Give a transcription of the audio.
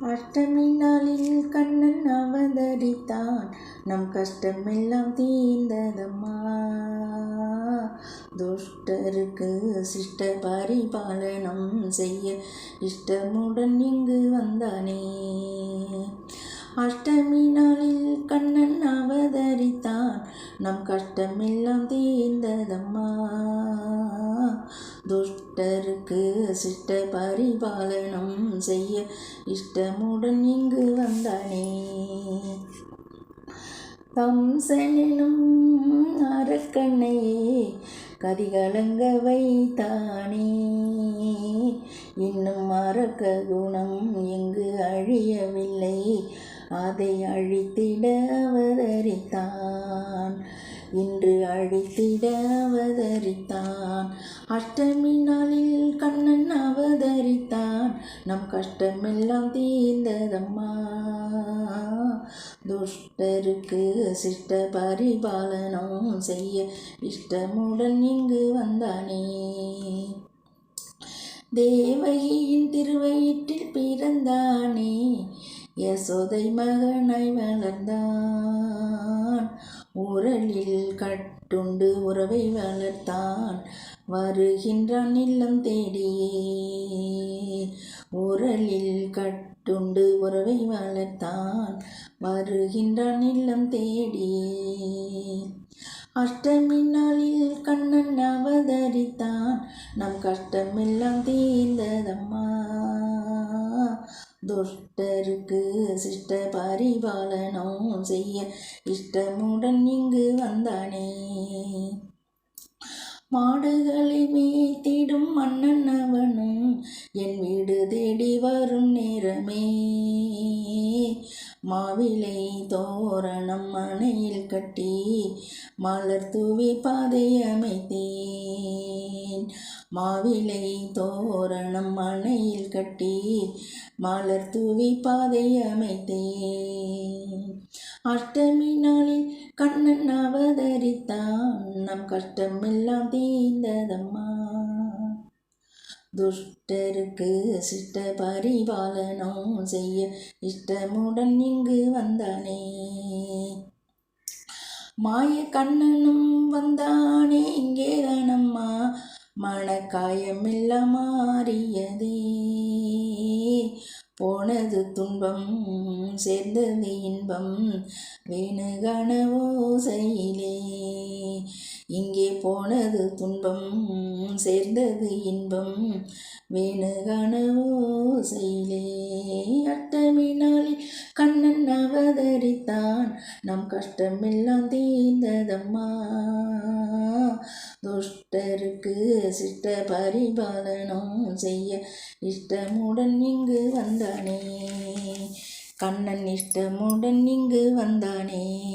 அஷ்டமி நாளில் கண்ணன் அவதரித்தான். நம் கஷ்டமெல்லாம் தீர்ந்ததம்மா. துஷ்டருக்கு சிஷ்ட பரிபாலனம் செய்ய இஷ்டமுடன் இங்கு வந்தானே. அஷ்டமி நாளில் கண்ணன் அவதரித்தான். நம் கஷ்டமெல்லாம் தீர்ந்ததம்மா. துஷ்ட சிட்டருக்கு சிஷ்ட பரிபாலனம் செய்ய இஷ்டமுடன் இங்கு வந்தானே. தம்சனும் அரக்கண்ணையே கதிகலங்க வைத்தானே. இன்னும் அரக்க குணம் எங்கு அழியவில்லை. அதை அழித்திட அவதரித்தான். இன்று அழித்திட அஷ்டமி நாளில் கண்ணன் அவதரித்தான். நம் கஷ்டமெல்லாம் தீர்ந்ததம்மா. துஷ்டருக்கு சிஷ்ட பரிபாலனம் செய்ய இஷ்டமுடன் இங்கு வந்தானே. தேவகியின் திருவயிற்றில் பிறந்தானே. யசோதை மகனாய் வளர்ந்தான். உரலில் கட்டுண்டு உறவை வளர்த்தான் வருகின்றான் இல்லம் தேடியே. உரலில் கட்டுண்டு உறவை வளர்த்தான் வருகின்றான் இல்லம் தேடியே. அஷ்டமி நாளில் கண்ணன் அவதரித்தான் நம் கஷ்டமெல்லாம் தீர்ந்ததம்மா. துஷ்டருக்கு சிஷ்ட பரிபாலனம் செய்ய இஷ்டமுடன் இங்கு வந்தானே. மாடுகளை மேய்த்திடும் மன்னன் அவனும் என் வீடு தேடி வரும் நேரமே. மாவிலை தோரணம் மனையில் கட்டி மலர் தூவி பாதை அமைத்தேன். மாவிலை தோரணம் மனையில் கட்டி மலர் தூவி பாதை அமைத்தேன். அஷ்டமி நாளில் கண்ணன் அவதரித்தான். நம் கஷ்டமெல்லாம் தீர்ந்ததம்மா. துஷ்டருக்கு சிஷ்ட பரிபாலனம் செய்ய இஷ்டமுடன் இங்கு வந்தானே. மாய கண்ணனும் வந்தானே இங்கே தானம்மா. மனக்காயமெல்லாம் மாறியதே. போனது துன்பம் சேர்ந்தது இன்பம். வேணுகான ஓசையிலே இங்கே போனது துன்பம் சேர்ந்தது இன்பம். வேணு கனவோசையிலே அட்டமி நாளில் கண்ணன் அவதரித்தான். நம் கஷ்டமெல்லாம் தீர்ந்ததம்மா. துஷ்டருக்கு சிட்ட பரிபாலனம் செய்ய இஷ்டமுடன் இங்கு வந்தானே. கண்ணன் இஷ்டமுடன் இங்கு வந்தானே.